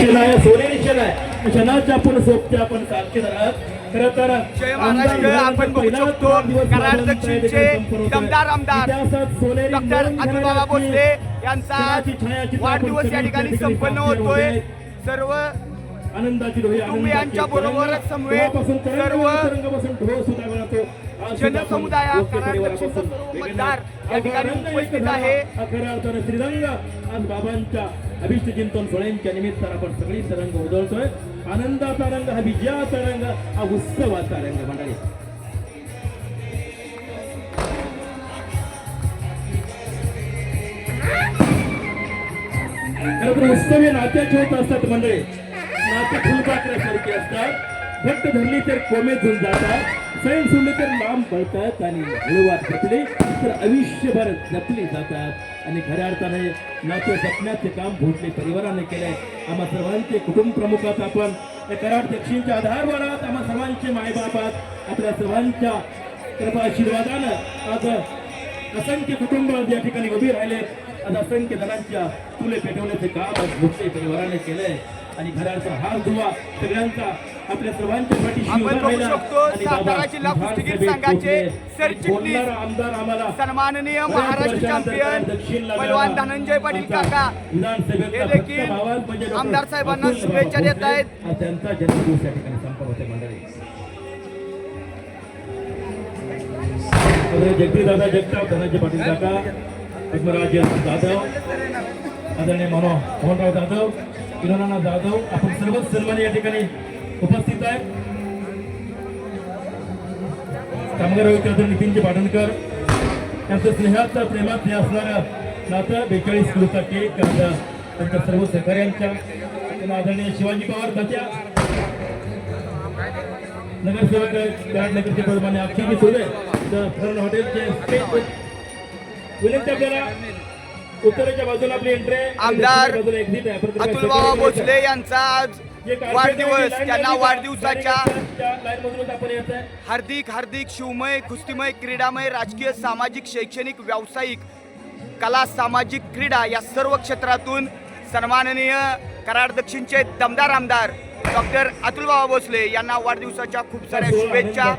क्षण आहे सोनेरी क्षण आहे. क्षणाच्या आपण सोबते आपण सारखेदार आहात खरं तर जय महाराष्ट्र आपण बघू शकतो. कराड दक्षिणचे दमदार आमदार डॉक्टर अतुलबाबा भोसले यांचा आज वाढदिवस या ठिकाणी संपन्न होतोय. सर्व आनंदाची कुटुंबियांच्या बरोबरच समवेत सर्व जनसमुदाय मतदार या ठिकाणी उपस्थित आहे खऱ्या अर्थानं श्रीरंग आज बाबांच्या अभिष्ट चिंतन सोहळ्यांच्या निमित्तानं आपण सगळी रंग उधळतोय. आनंदाचा रंग हा विजयाचा रंग हा उत्सवाचा रंग मंडळी. खरं तर उत्सव हे नात्याचे होत असतात मंडळी. नाते फुलपाखरासारखे असतात. घट्ट धरली तर कोमे झुल जातात. सैन सोडले तर लांब पळतात आणि हळूवात घेतली तर आयुष्यभर जपली जातात. आणि खऱ्या अर्थाने नाते जपण्याचे काम भोटले परिवाराने केले आम्हा सर्वांचे कुटुंब प्रमुखात आपण या कराड दक्षिणच्या आधारवरात आम्हा सर्वांचे मायबापात आपल्या सर्वांच्या कृपा आशीर्वादानं आज असंख्य कुटुंब या ठिकाणी उभी राहिले आज असंख्य जणांच्या तुले पेटवण्याचे काम भोटले परिवाराने केलंय. आणि घराचा हा दुवा सगळ्यांचा आपल्या सर्वांच्या पाठीशी आपण उभा बघू राहिला. शकतो आणि बाबा सातारा जिल्हा कुस्तीगीर विधानसभेत संघाचे पोहोचले. सरचिटणीस बोलणारा आमदार आम्हाला सन्माननीय महाराष्ट्र चॅम्पियन पैलवान. धनंजय पाटील काका हे देखील म्हणजे आमदार साहेबांना शुभेच्छा देत आहेत. त्यांचा जन्मदिवस या ठिकाणी संपन्न होते मंडळी जगदीश दादा जगताप धनाजी पाटील काका पद्मराज जाधव आदरणीय मनो मोहनराव जाधव किरणाना जाधव आपण सर्वच सन्मानी या ठिकाणी उपस्थित आहे. कामगार आयुक्त नितीनजी पाटणकर त्यांचं स्नेहाचं प्रेमात हे असणारं नातं बेचाळीस किलोचा केक त्यांच्या सर्व सहकार्यांच्या आदरणीय शिवाजी पवार तात्या नगरसेवक कराड नगरचे प्रमाणे अक्षयजी सुर्वे तर हॉटेलचे विनंती आपल्याला उत्तरेच्या बाजूला आपली एंट्री आहे. आमदार अतुलबाबा सेक्टरमध्ये भोसले यांचा आज वाढदिवस त्यांना वाढदिवसाच्या हार्दिक हार्दिक शिवमय कुस्तीमय क्रीडामय राजकीय सामाजिक शैक्षणिक व्यावसायिक कला सामाजिक क्रीडा या सर्व क्षेत्रातून सन्माननीय कराड दक्षिणचे दमदार आमदार डॉक्टर अतुलबाबा भोसले यांना वाढदिवसाच्या खूप साऱ्या शुभेच्छा.